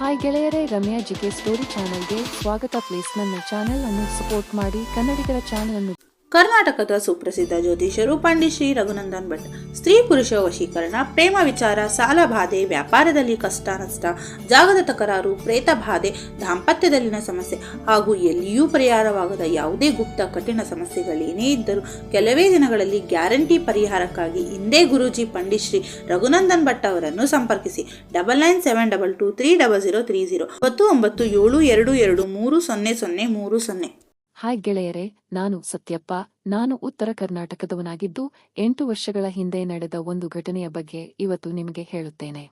Hi ಗೆಳೆಯರೇ, Ramya GK story ಚಾನೆಲ್ಗೆ ಸ್ವಾಗತ. ಪ್ಲೇಸ್ ನನ್ನ ಚಾನೆಲ್ ಅನ್ನು ಸಪೋರ್ಟ್ ಮಾಡಿ. ಕನ್ನಡಿಗರ ಚಾನೆಲ್ ಅನ್ನು ಕರ್ನಾಟಕದ ಸುಪ್ರಸಿದ್ಧ ಜ್ಯೋತಿಷರು ಪಂಡಿತ್ ಶ್ರೀ ರಘುನಂದನ್ ಭಟ್. ಸ್ತ್ರೀ ಪುರುಷ ವಶೀಕರಣ, ಪ್ರೇಮ ವಿಚಾರ, ಸಾಲ ಬಾಧೆ, ವ್ಯಾಪಾರದಲ್ಲಿ ಕಷ್ಟ, ನಷ್ಟ, ಜಾಗದ ತಕರಾರು, ಪ್ರೇತ ಬಾಧೆ, ದಾಂಪತ್ಯದಲ್ಲಿನ ಸಮಸ್ಯೆ ಹಾಗೂ ಎಲ್ಲಿಯೂ ಪರಿಹಾರವಾಗದ ಯಾವುದೇ ಗುಪ್ತ, ಕಠಿಣ ಸಮಸ್ಯೆಗಳೇನೇ ಇದ್ದರೂ ಕೆಲವೇ ದಿನಗಳಲ್ಲಿ ಗ್ಯಾರಂಟಿ ಪರಿಹಾರಕ್ಕಾಗಿ ಹಿಂದೆ ಗುರೂಜಿ ಪಂಡಿತ್ ಶ್ರೀ ರಘುನಂದನ್ ಭಟ್ ಅವರನ್ನು ಸಂಪರ್ಕಿಸಿ. Double nine seven double two three double zero three zero ಒಂಬತ್ತು ಒಂಬತ್ತು ಏಳು ಎರಡು ಎರಡು ಮೂರು ಸೊನ್ನೆ ಸೊನ್ನೆ ಮೂರು ಸೊನ್ನೆ. ಹಾಯ್ ಗೆಳೆಯರೇ, ನಾನು ಸತ್ಯಪ್ಪ. ನಾನು ಉತ್ತರ ಕರ್ನಾಟಕದವನಾಗಿದ್ದು ಎಂಟು ವರ್ಷಗಳ ಹಿಂದೆ ನಡೆದ ಒಂದು ಘಟನೆಯ ಬಗ್ಗೆ ಇವತ್ತು ನಿಮಗೆ ಹೇಳುತ್ತೇನೆ.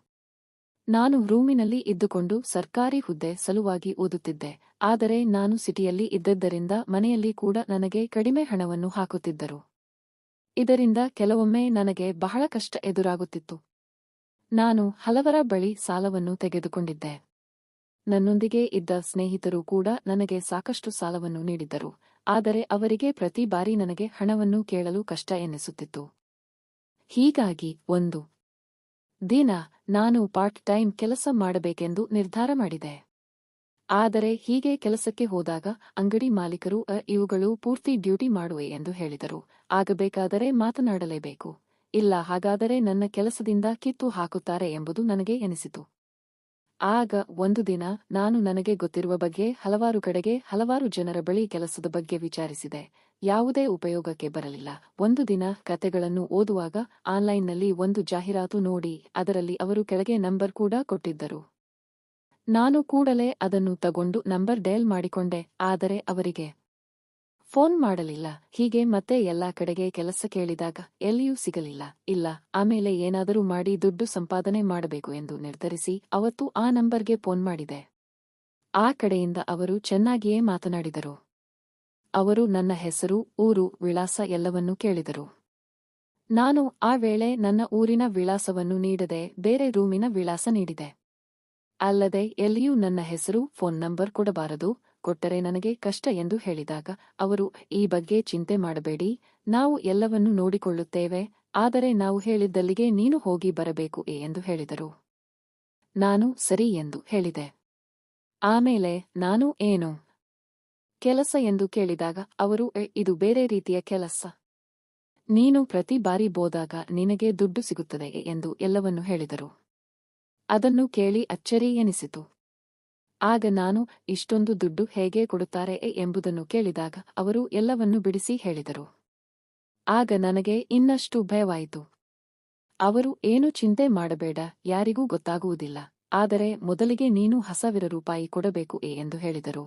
ನಾನು ರೂಮಿನಲ್ಲಿ ಇದ್ದುಕೊಂಡು ಸರ್ಕಾರಿ ಹುದ್ದೆ ಸಲುವಾಗಿ ಓದುತ್ತಿದ್ದೆ. ಆದರೆ ನಾನು ಸಿಟಿಯಲ್ಲಿ ಇದ್ದದ್ದರಿಂದ ಮನೆಯಲ್ಲಿ ಕೂಡ ನನಗೆ ಕಡಿಮೆ ಹಣವನ್ನು ಹಾಕುತ್ತಿದ್ದರು. ಇದರಿಂದ ಕೆಲವೊಮ್ಮೆ ನನಗೆ ಬಹಳ ಕಷ್ಟ ಎದುರಾಗುತ್ತಿತ್ತು. ನಾನು ಹಲವರ ಬಳಿ ಸಾಲವನ್ನು ತೆಗೆದುಕೊಂಡಿದ್ದೆ. ನನ್ನೊಂದಿಗೆ ಇದ್ದ ಸ್ನೇಹಿತರು ಕೂಡ ನನಗೆ ಸಾಕಷ್ಟು ಸಾಲವನ್ನು ನೀಡಿದ್ದರು. ಆದರೆ ಅವರಿಗೆ ಪ್ರತಿ ಬಾರಿ ನನಗೆ ಹಣವನ್ನು ಕೇಳಲು ಕಷ್ಟ ಎನ್ನಿಸುತ್ತಿತ್ತು. ಹೀಗಾಗಿ ಒಂದು ದಿನ ನಾನು ಪಾರ್ಟ್ ಟೈಮ್ ಕೆಲಸ ಮಾಡಬೇಕೆಂದು ನಿರ್ಧಾರ ಮಾಡಿದೆ. ಆದರೆ ಹೀಗೆ ಕೆಲಸಕ್ಕೆ ಹೋದಾಗ ಅಂಗಡಿ ಮಾಲೀಕರು ಅ, ಇವುಗಳು ಪೂರ್ತಿ ಡ್ಯೂಟಿ ಮಾಡುವೆ ಎಂದು ಹೇಳಿದರು. ಆಗಬೇಕಾದರೆ ಮಾತನಾಡಲೇಬೇಕು. ಇಲ್ಲ ಹಾಗಾದರೆ ನನ್ನ ಕೆಲಸದಿಂದ ಕಿತ್ತು ಹಾಕುತ್ತಾರೆ ಎಂಬುದು ನನಗೆ ಎನಿಸಿತು. ಆಗ ಒಂದು ದಿನ ನಾನು ನನಗೆ ಗೊತ್ತಿರುವ ಬಗ್ಗೆ ಹಲವಾರು ಕಡೆಗೆ ಹಲವಾರು ಜನರ ಬಳಿ ಕೆಲಸದ ಬಗ್ಗೆ ವಿಚಾರಿಸಿದೆ. ಯಾವುದೇ ಉಪಯೋಗಕ್ಕೆ ಬರಲಿಲ್ಲ. ಒಂದು ದಿನ ಕತೆಗಳನ್ನು ಓದುವಾಗ ಆನ್ಲೈನ್ನಲ್ಲಿ ಒಂದು ಜಾಹೀರಾತು ನೋಡಿ, ಅದರಲ್ಲಿ ಅವರು ಕೆಳಗೆ ನಂಬರ್ ಕೂಡ ಕೊಟ್ಟಿದ್ದರು. ನಾನು ಕೂಡಲೇ ಅದನ್ನು ತಗೊಂಡು ನಂಬರ್ ಡಯಲ್ ಮಾಡಿಕೊಂಡೆ, ಆದರೆ ಅವರಿಗೆ ಫೋನ್ ಮಾಡಲಿಲ್ಲ. ಹೀಗೆ ಮತ್ತೆ ಎಲ್ಲಾ ಕಡೆಗೆ ಕೆಲಸ ಕೇಳಿದಾಗ ಎಲ್ಲಿಯೂ ಸಿಗಲಿಲ್ಲ. ಇಲ್ಲ, ಆಮೇಲೆ ಏನಾದರೂ ಮಾಡಿ ದುಡ್ಡು ಸಂಪಾದನೆ ಮಾಡಬೇಕು ಎಂದು ನಿರ್ಧರಿಸಿ ಅವತ್ತು ಆ ನಂಬರ್ಗೆ ಫೋನ್ ಮಾಡಿದೆ. ಆ ಕಡೆಯಿಂದ ಅವರು ಚೆನ್ನಾಗಿಯೇ ಮಾತನಾಡಿದರು. ಅವರು ನನ್ನ ಹೆಸರು, ಊರು, ವಿಳಾಸ ಎಲ್ಲವನ್ನೂ ಕೇಳಿದರು. ನಾನು ಆ ವೇಳೆ ನನ್ನ ಊರಿನ ವಿಳಾಸವನ್ನು ನೀಡದೆ ಬೇರೆ ರೂಮಿನ ವಿಳಾಸ ನೀಡಿದೆ. ಅಲ್ಲದೆ ಎಲ್ಲಿಯೂ ನನ್ನ ಹೆಸರು, ಫೋನ್ ನಂಬರ್ ಕೊಡಬಾರದು. ಕೊಟ್ಟರೆ ನನಗೆ ಕಷ್ಟ ಎಂದು ಹೇಳಿದಾಗ ಅವರು, ಈ ಬಗ್ಗೆ ಚಿಂತೆ ಮಾಡಬೇಡಿ, ನಾವು ಎಲ್ಲವನ್ನೂ ನೋಡಿಕೊಳ್ಳುತ್ತೇವೆ, ಆದರೆ ನಾವು ಹೇಳಿದ್ದಲ್ಲಿಗೆ ನೀನು ಹೋಗಿ ಬರಬೇಕು ಎಂದು ಹೇಳಿದರು. ನಾನು ಸರಿ ಎಂದು ಹೇಳಿದೆ. ಆಮೇಲೆ, ನಾನು ಏನು? ಕೆಲಸ ಎಂದು ಕೇಳಿದಾಗ ಅವರು ಇದು ಬೇರೆ ರೀತಿಯ ಕೆಲಸ. ನೀನು ಪ್ರತಿ ಬಾರಿ ಬೋದಾಗ ನಿನಗೆ ದುಡ್ಡು ಸಿಗುತ್ತದೆ ಎಂದು ಎಲ್ಲವನ್ನೂ ಹೇಳಿದರು. ಅದನ್ನು ಕೇಳಿ ಅಚ್ಚರಿ ಎನಿಸಿತು. ಆಗ ನಾನು ಇಷ್ಟೊಂದು ದುಡ್ಡು ಹೇಗೆ ಕೊಡುತ್ತಾರೆ ಎಂಬುದನ್ನು ಕೇಳಿದಾಗ ಅವರು ಎಲ್ಲವನ್ನೂ ಬಿಡಿಸಿ ಹೇಳಿದರು. ಆಗ ನನಗೆ ಇನ್ನಷ್ಟು ಭಯವಾಯಿತು. ಅವರು ಏನು ಚಿಂತೆ ಮಾಡಬೇಡ ಯಾರಿಗೂ ಗೊತ್ತಾಗುವುದಿಲ್ಲ ಆದರೆ ಮೊದಲಿಗೆ ನೀನು ಹಸವಿರ ರೂಪಾಯಿ ಕೊಡಬೇಕು ಎಂದು ಹೇಳಿದರು.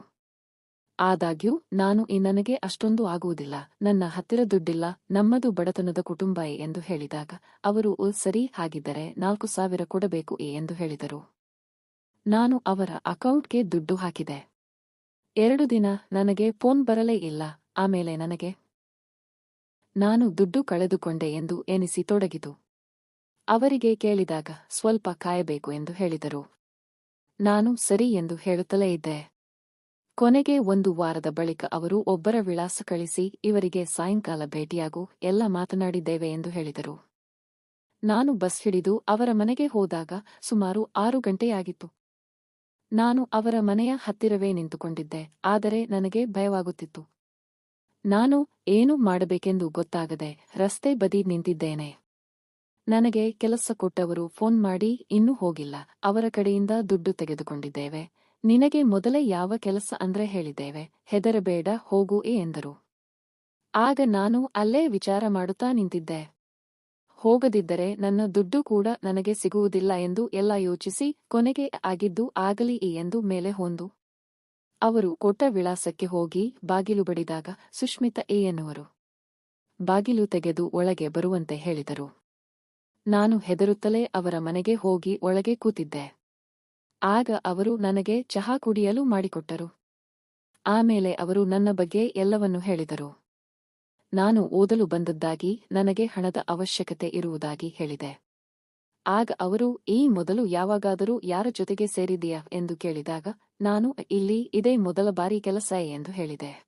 ಆದಾಗ್ಯೂ ನಾನು ಈ ನನಗೆ ಅಷ್ಟೊಂದು ಆಗುವುದಿಲ್ಲ ನನ್ನ ಹತ್ತಿರ ದುಡ್ಡಿಲ್ಲ ನಮ್ಮದು ಬಡತನದ ಕುಟುಂಬ ಎಂದು ಹೇಳಿದಾಗ ಅವರು "ಉ, ಸರಿ ಹಾಗಿದ್ದರೆ ನಾಲ್ಕು ಸಾವಿರ ಕೊಡಬೇಕು ಎಂದು ಹೇಳಿದರು. ನಾನು ಅವರ ಅಕೌಂಟ್ಗೆ ದುಡ್ಡು ಹಾಕಿದೆ. ಎರಡು ದಿನ ನನಗೆ ಫೋನ್ ಬರಲೇ ಇಲ್ಲ, ಆಮೇಲೆ ನನಗೆ ನಾನು ದುಡ್ಡು ಕಳೆದುಕೊಂಡೆ ಎಂದು ಎನಿಸಿ ತೊಡಗಿತು ಅವರಿಗೆ ಕೇಳಿದಾಗ ಸ್ವಲ್ಪ ಕಾಯಬೇಕು ಎಂದು ಹೇಳಿದರು. ನಾನು ಸರಿ ಎಂದು ಹೇಳುತ್ತಲೇ ಇದ್ದೆ. ಕೊನೆಗೆ ಒಂದು ವಾರದ ಬಳಿಕ ಅವರು ಒಬ್ಬರ ವಿಳಾಸ ಕಳಿಸಿ, ಇವರಿಗೆ ಸಾಯಂಕಾಲ ಭೇಟಿಯಾಗು, ಎಲ್ಲ ಮಾತನಾಡಿದ್ದೇವೆ ಎಂದು ಹೇಳಿದರು. ನಾನು ಬಸ್ ಹಿಡಿದು ಅವರ ಮನೆಗೆ ಹೋದಾಗ ಸುಮಾರು ಆರು ಗಂಟೆಯಾಗಿತ್ತು. ನಾನು ಅವರ ಮನೆಯ ಹತ್ತಿರವೇ ನಿಂತುಕೊಂಡಿದ್ದೆ, ಆದರೆ ನನಗೆ ಭಯವಾಗುತ್ತಿತ್ತು. ನಾನು ಏನು ಮಾಡಬೇಕೆಂದು ಗೊತ್ತಾಗದೆ ರಸ್ತೆ ಬದಿ ನಿಂತಿದ್ದೇನೆ. ನನಗೆ ಕೆಲಸ ಕೊಟ್ಟವರು ಫೋನ್ ಮಾಡಿ, ಇನ್ನೂ ಹೋಗಿಲ್ಲ, ಅವರ ಕಡೆಯಿಂದ ದುಡ್ಡು ತೆಗೆದುಕೊಂಡಿದ್ದೇವೆ. ನಿನಗೆ ಮೊದಲೇ ಯಾವ ಕೆಲಸ ಅಂದ್ರೆ ಹೇಳಿದ್ದೇವೆ, ಹೆದರಬೇಡ, ಹೋಗು ಎಂದರು. ಆಗ ನಾನು ಅಲ್ಲೇ ವಿಚಾರ ಮಾಡುತ್ತಾ ನಿಂತಿದ್ದೆ. ಹೋಗದಿದ್ದರೆ ನನ್ನ ದುಡ್ಡು ಕೂಡ ನನಗೆ ಸಿಗುವುದಿಲ್ಲ ಎಂದು ಎಲ್ಲ ಯೋಚಿಸಿ ಕೊನೆಗೆ ಆಗಿದ್ದು ಆಗಲಿ ಎಂದು ಮೇಲೆ ಹೊಂದು. ಅವರು ಕೊಟ್ಟ ವಿಳಾಸಕ್ಕೆ ಹೋಗಿ ಬಾಗಿಲು ಬಡಿದಾಗ ಸುಷ್ಮಿತ ಎ ಎನ್ನುವರು. ಬಾಗಿಲು ತೆಗೆದು ಒಳಗೆ ಬರುವಂತೆ ಹೇಳಿದರು. ನಾನು ಹೆದರುತ್ತಲೇ ಅವರ ಮನೆಗೆ ಹೋಗಿ ಒಳಗೆ ಕೂತಿದ್ದೆ. ಆಗ ಅವರು ನನಗೆ ಚಹಾ ಕುಡಿಯಲು ಮಾಡಿಕೊಟ್ಟರು. ಆಮೇಲೆ ಅವರು ನನ್ನ ಬಗ್ಗೆ ಎಲ್ಲವನ್ನೂ ಹೇಳಿದರು. ನಾನು ಓದಲು ಬಂದದ್ದಾಗಿ ನನಗೆ ಹಣದ ಅವಶ್ಯಕತೆ ಇರುವುದಾಗಿ ಹೇಳಿದೆ. ಆಗ ಅವರು, ಈ ಮೊದಲು ಯಾವಾಗಾದರೂ ಯಾರ ಜೊತೆಗೆ ಸೇರಿದೆಯಾ ಎಂದು ಕೇಳಿದಾಗ, ನಾನು ಇಲ್ಲಿ ಇದೇ ಮೊದಲ ಬಾರಿ ಕೆಲಸ ಎಂದು ಹೇಳಿದೆ.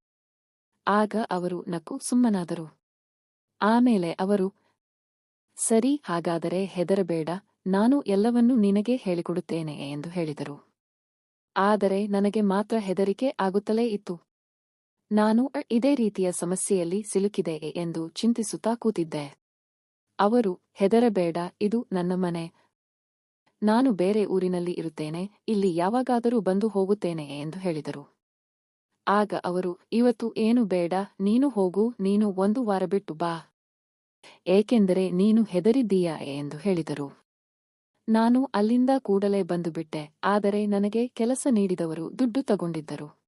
ಆಗ ಅವರು ನಕ್ಕು ಸುಮ್ಮನಾದರು. ಆಮೇಲೆ ಅವರು, ಸರಿ, ಹಾಗಾದರೆ ಹೆದರಬೇಡ, ನಾನು ಎಲ್ಲವನ್ನೂ ನಿನಗೆ ಹೇಳಿಕೊಡುತ್ತೇನೆ ಎಂದು ಹೇಳಿದರು. ಆದರೆ ನನಗೆ ಮಾತ್ರ ಹೆದರಿಕೆ ಆಗುತ್ತಲೇ ಇತ್ತು. ನಾನು ಇದೇ ರೀತಿಯ ಸಮಸ್ಯೆಯಲ್ಲಿ ಸಿಲುಕಿದೆ ಎಂದು ಚಿಂತಿಸುತ್ತಾ ಕೂತಿದ್ದೆ. ಅವರು, ಹೆದರಬೇಡ, ಇದು ನನ್ನ ಮನೆ. ನಾನು ಬೇರೆ ಊರಿನಲ್ಲಿ ಇರುತ್ತೇನೆ, ಇಲ್ಲಿ ಯಾವಾಗಾದರೂ ಬಂದು ಹೋಗುತ್ತೇನೆ ಎಂದು ಹೇಳಿದರು. ಆಗ ಅವರು, ಇವತ್ತು ಏನು ಬೇಡ, ನೀನು ಹೋಗು, ನೀನು ಒಂದು ವಾರ ಬಿಟ್ಟು ಬಾ. ಏಕೆಂದರೆ ನೀನು ಹೆದರಿದ್ದೀಯಾ ಎಂದು ಹೇಳಿದರು. ನಾನು ಅಲ್ಲಿಂದ ಕೂಡಲೇ ಬಂದುಬಿಟ್ಟೆ ಆದರೆ ನನಗೆ ಕೆಲಸ ನೀಡಿದವರು ದುಡ್ಡು ತಗೊಂಡಿದ್ದರು.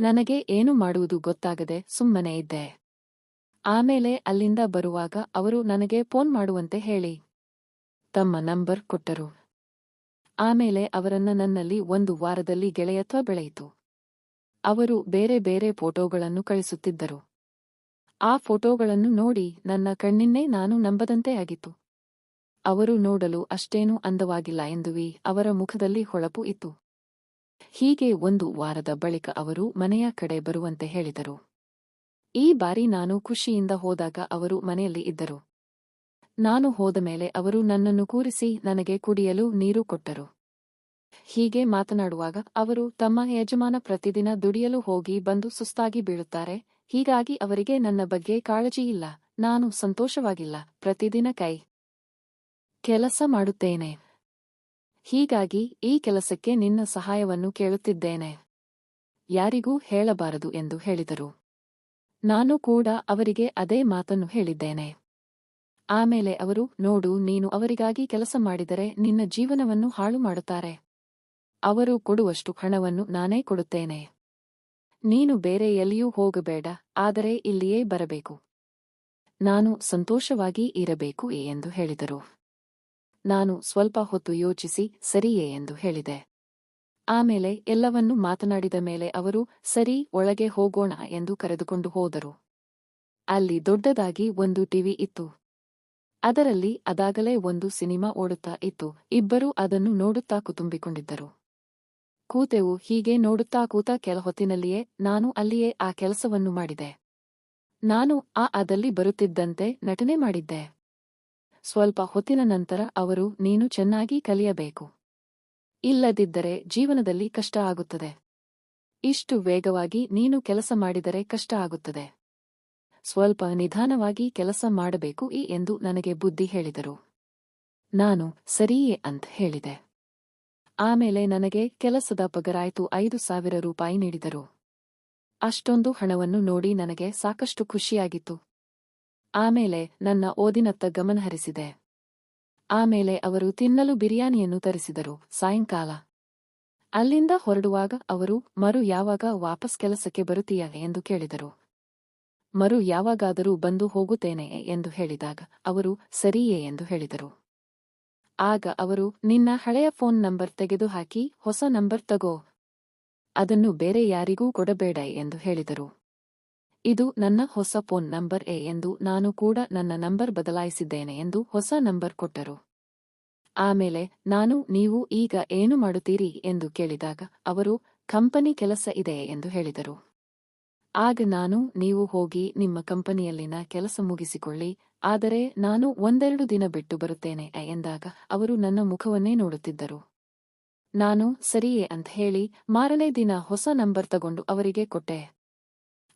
ನನಗೆ ಏನು ಮಾಡುವುದು ಗೊತ್ತಾಗದೆ ಸುಮ್ಮನೆ ಇದ್ದೆ. ಆಮೇಲೆ ಅಲ್ಲಿಂದ ಬರುವಾಗ ಅವರು ನನಗೆ ಫೋನ್ ಮಾಡುವಂತೆ ಹೇಳಿ. ತಮ್ಮ ನಂಬರ್ ಕೊಟ್ಟರು. ಆಮೇಲೆ ಅವರನ್ನ ನನ್ನಲ್ಲಿ ಒಂದು ವಾರದಲ್ಲಿ ಗೆಳೆಯತ್ವ ಬೆಳೆಯಿತು. ಅವರು ಬೇರೆ ಬೇರೆ ಫೋಟೋಗಳನ್ನು ಕಳಿಸುತ್ತಿದ್ದರು. ಆ ಫೋಟೋಗಳನ್ನು ನೋಡಿ ನನ್ನ ಕಣ್ಣಿನ್ನೇ ನಾನು ನಂಬದಂತೆ ಆಗಿತ್ತು. ಅವರು ನೋಡಲು ಅಷ್ಟೇನೂ ಅಂದವಾಗಿಲ್ಲ ಎಂದುವಿ ಅವರ ಮುಖದಲ್ಲಿ ಹೊಳಪು ಇತ್ತು. ಹೀಗೆ ಒಂದು ವಾರದ ಬಳಿಕ ಅವರು ಮನೆಯ ಕಡೆ ಬರುವಂತೆ ಹೇಳಿದರು. ಈ ಬಾರಿ ನಾನು ಖುಷಿಯಿಂದ ಹೋದಾಗ ಅವರು ಮನೆಯಲ್ಲಿ ಇದ್ದರು. ನಾನು ಹೋದ ಮೇಲೆ ಅವರು ನನ್ನನ್ನು ಕೂರಿಸಿ ನನಗೆ ಕುಡಿಯಲು ನೀರು ಕೊಟ್ಟರು. ಹೀಗೆ ಮಾತನಾಡುವಾಗ ಅವರು ತಮ್ಮ ಯಜಮಾನ ಪ್ರತಿದಿನ ದುಡಿಯಲು ಹೋಗಿ ಬಂದು ಸುಸ್ತಾಗಿ ಬೀಳುತ್ತಾರೆ, ಹೀಗಾಗಿ ಅವರಿಗೆ ನನ್ನ ಬಗ್ಗೆ ಕಾಳಜಿ ಇಲ್ಲ ನಾನು ಸಂತೋಷವಾಗಿಲ್ಲ, ಪ್ರತಿದಿನ ಕೈ ಕೆಲಸ ಮಾಡುತ್ತೇನೆ. ಹೀಗಾಗಿ ಈ ಕೆಲಸಕ್ಕೆ ನಿನ್ನ ಸಹಾಯವನ್ನು ಕೇಳುತ್ತಿದ್ದೇನೆ. ಯಾರಿಗೂ ಹೇಳಬಾರದು ಎಂದು ಹೇಳಿದರು. ನಾನು ಕೂಡ ಅವರಿಗೆ ಅದೇ ಮಾತನ್ನು ಹೇಳಿದ್ದೇನೆ. ಆಮೇಲೆ ಅವರು, ನೋಡು, ನೀನು ಅವರಿಗಾಗಿ ಕೆಲಸ ಮಾಡಿದರೆ ನಿನ್ನ ಜೀವನವನ್ನು ಹಾಳು ಮಾಡುತ್ತಾರೆ. ಅವರು ಕೊಡುವಷ್ಟು ಹಣವನ್ನು ನಾನೇ ಕೊಡುತ್ತೇನೆ. ನೀನು ಬೇರೆ ಎಲ್ಲಿಯೂ ಹೋಗಬೇಡ, ಆದರೆ ಇಲ್ಲಿಯೇ ಬರಬೇಕು. ನಾನು ಸಂತೋಷವಾಗಿ ಇರಬೇಕು ಎಂದು ಹೇಳಿದರು. ನಾನು ಸ್ವಲ್ಪ ಹೊತ್ತು ಯೋಚಿಸಿ ಸರಿಯೇ ಎಂದು ಹೇಳಿದೆ. ಆಮೇಲೆ ಎಲ್ಲವನ್ನೂ ಮಾತನಾಡಿದ ಮೇಲೆ ಅವರು, ಸರಿ, ಒಳಗೆ ಹೋಗೋಣ ಎಂದು ಕರೆದುಕೊಂಡು ಹೋದರು. ಅಲ್ಲಿ ದೊಡ್ಡದಾಗಿ ಒಂದು ಟಿವಿ ಇತ್ತು. ಅದರಲ್ಲಿ ಅದಾಗಲೇ ಒಂದು ಸಿನಿಮಾ ಓಡುತ್ತಾ ಇತ್ತು. ಇಬ್ಬರೂ ಅದನ್ನು ನೋಡುತ್ತಾ ಕುತುಂಬಿಕೊಂಡಿದ್ದರು. ಕೂತೆವು ಹೀಗೆ ನೋಡುತ್ತಾ ಕೂತ ಕೆಲ ಹೊತ್ತಿನಲ್ಲಿಯೇ ನಾನು ಅಲ್ಲಿಯೇ ಆ ಕೆಲಸವನ್ನು ಮಾಡಿದೆ. ನಾನು ಆ ಅದಲ್ಲಿ ಬರುತ್ತಿದ್ದಂತೆ ನಟನೆ ಮಾಡಿದ್ದೆ. ಸ್ವಲ್ಪ ಹೊತ್ತಿನ ನಂತರ ಅವರು, ನೀನು ಚೆನ್ನಾಗಿ ಕಲಿಯಬೇಕು. ಇಲ್ಲದಿದ್ದರೆ ಜೀವನದಲ್ಲಿ ಕಷ್ಟ ಆಗುತ್ತದೆ. ಇಷ್ಟು ವೇಗವಾಗಿ ನೀನು ಕೆಲಸ ಮಾಡಿದರೆ ಕಷ್ಟ ಆಗುತ್ತದೆ. ಸ್ವಲ್ಪ ನಿಧಾನವಾಗಿ ಕೆಲಸ ಮಾಡಬೇಕು ಈ ಎಂದು ನನಗೆ ಬುದ್ಧಿ ಹೇಳಿದರು. ನಾನು, ಸರಿಯೇ ಅಂತ ಹೇಳಿದೆ. ಆಮೇಲೆ ನನಗೆ ಕೆಲಸದ ಪಗರಾಯ್ತು ಐದು ಸಾವಿರ ರೂಪಾಯಿ ನೀಡಿದರು. ಅಷ್ಟೊಂದು ಹಣವನ್ನು ನೋಡಿ ನನಗೆ ಸಾಕಷ್ಟು ಖುಷಿಯಾಗಿತ್ತು. ಆಮೇಲೆ ನನ್ನ ಓದಿನತ್ತ ಗಮನಹರಿಸಿದೆ ಆಮೇಲೆ ಅವರು ತಿನ್ನಲು ಬಿರಿಯಾನಿಯನ್ನು ತರಿಸಿದರು. ಸಾಯಂಕಾಲ. ಅಲ್ಲಿಂದ ಹೊರಡುವಾಗ ಅವರು, ಮರು ಯಾವಾಗ ವಾಪಸ್ ಕೆಲಸಕ್ಕೆ ಬರುತ್ತೀಯ ಎಂದು ಕೇಳಿದರು. ಮರು ಯಾವಾಗಾದರೂ ಬಂದು ಹೋಗುತ್ತೇನೆ ಎಂದು ಹೇಳಿದಾಗ ಅವರು, ಸರಿಯೇ ಎಂದು ಹೇಳಿದರು. ಆಗ ಅವರು, ನಿನ್ನ ಹಳೆಯ ಫೋನ್ ನಂಬರ್ ತೆಗೆದುಹಾಕಿ, ಹೊಸ ನಂಬರ್ ತಗೋ. ಅದನ್ನು ಬೇರೆ ಯಾರಿಗೂ ಕೊಡಬೇಡ ಎಂದು ಹೇಳಿದರು. ಇದು ನನ್ನ ಹೊಸ ಫೋನ್ ನಂಬರ್ ಎ ಎಂದು ನಾನು ಕೂಡ ನನ್ನ ನಂಬರ್ ಬದಲಾಯಿಸಿದ್ದೇನೆ ಎಂದು ಹೊಸ ನಂಬರ್ ಕೊಟ್ಟರು. ಆಮೇಲೆ ನಾನು ನೀವು ಈಗ ಏನು ಮಾಡುತ್ತೀರಿ ಎಂದು ಕೇಳಿದಾಗ ಅವರು, ಕಂಪನಿ ಕೆಲಸ ಇದೆ ಎಂದು ಹೇಳಿದರು. ಆಗ ನಾನು, ನೀವು ಹೋಗಿ ನಿಮ್ಮ ಕಂಪನಿಯಲ್ಲಿನ ಕೆಲಸ ಮುಗಿಸಿಕೊಳ್ಳಿ, ಆದರೆ ನಾನು ಒಂದೆರಡು ದಿನ ಬಿಟ್ಟು ಬರುತ್ತೇನೆ ಎಂದಾಗ ಅವರು ನನ್ನ ಮುಖವನ್ನೇ ನೋಡುತ್ತಿದ್ದರು. ನಾನು ಸರಿಯೇ ಅಂತ ಹೇಳಿ ಮಾರನೇ ದಿನ ಹೊಸ ನಂಬರ್ ತಗೊಂಡು ಅವರಿಗೆ ಕೊಟ್ಟೆ.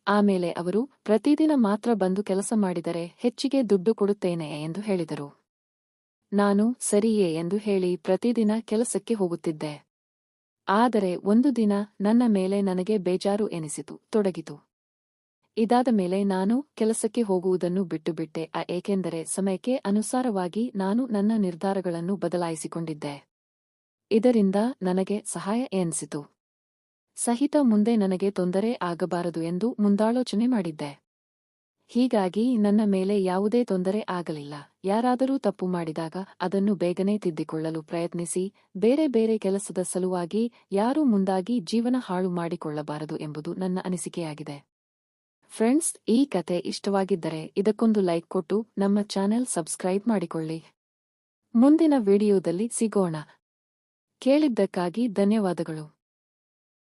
ಆಮೇಲೆ ಅವರು, ಪ್ರತಿದಿನ ಮಾತ್ರ ಬಂದು ಕೆಲಸ ಮಾಡಿದರೆ ಹೆಚ್ಚಿಗೆ ದುಡ್ಡು ಕೊಡುತ್ತೇನೆ ಎಂದು ಹೇಳಿದರು. ನಾನು ಸರಿಯೇ ಎಂದು ಹೇಳಿ ಪ್ರತಿದಿನ ಕೆಲಸಕ್ಕೆ ಹೋಗುತ್ತಿದ್ದೆ. ಆದರೆ ಒಂದು ದಿನ ನನ್ನ ಮೇಲೆ ನನಗೆ ಬೇಜಾರು ಎನಿಸಿತು, ತೊಡಗಿತು. ಇದಾದ ಮೇಲೆ ನಾನು ಕೆಲಸಕ್ಕೆ ಹೋಗುವುದನ್ನು ಬಿಟ್ಟುಬಿಟ್ಟೆ, ಆ ಏಕೆಂದರೆ ಸಮಯಕ್ಕೆ ಅನುಸಾರವಾಗಿ ನಾನು ನನ್ನ ನಿರ್ಧಾರಗಳನ್ನು ಬದಲಾಯಿಸಿಕೊಂಡಿದ್ದೆ. ಇದರಿಂದ ನನಗೆ ಸಹಾಯ ಎನಿಸಿತು. ಸಹಿತ ಮುಂದೆ ನನಗೆ ತೊಂದರೆ ಆಗಬಾರದು ಎಂದು ಮುಂದಾಲೋಚನೆ ಮಾಡಿದ್ದೆ. ಹೀಗಾಗಿ ನನ್ನ ಮೇಲೆ ಯಾವುದೇ ತೊಂದರೆ ಆಗಲಿಲ್ಲ. ಯಾರಾದರೂ ತಪ್ಪು ಮಾಡಿದಾಗ ಅದನ್ನು ಬೇಗನೆ ತಿದ್ದಿಕೊಳ್ಳಲು ಪ್ರಯತ್ನಿಸಿ, ಬೇರೆ ಬೇರೆ ಕೆಲಸದ ಸಲುವಾಗಿ ಯಾರೂ ಮುಂದಾಗಿ ಜೀವನ ಹಾಳು ಮಾಡಿಕೊಳ್ಳಬಾರದು ಎಂಬುದು ನನ್ನ ಅನಿಸಿಕೆಯಾಗಿದೆ. ಫ್ರೆಂಡ್ಸ್, ಈ ಕತೆ ಇಷ್ಟವಾಗಿದ್ದರೆ ಇದಕ್ಕೊಂದು ಲೈಕ್ ಕೊಟ್ಟು ನಮ್ಮ ಚಾನೆಲ್ ಸಬ್ಸ್ಕ್ರೈಬ್ ಮಾಡಿಕೊಳ್ಳಿ. ಮುಂದಿನ ವಿಡಿಯೋದಲ್ಲಿ ಸಿಗೋಣ. ಕೇಳಿದ್ದಕ್ಕಾಗಿ ಧನ್ಯವಾದಗಳು.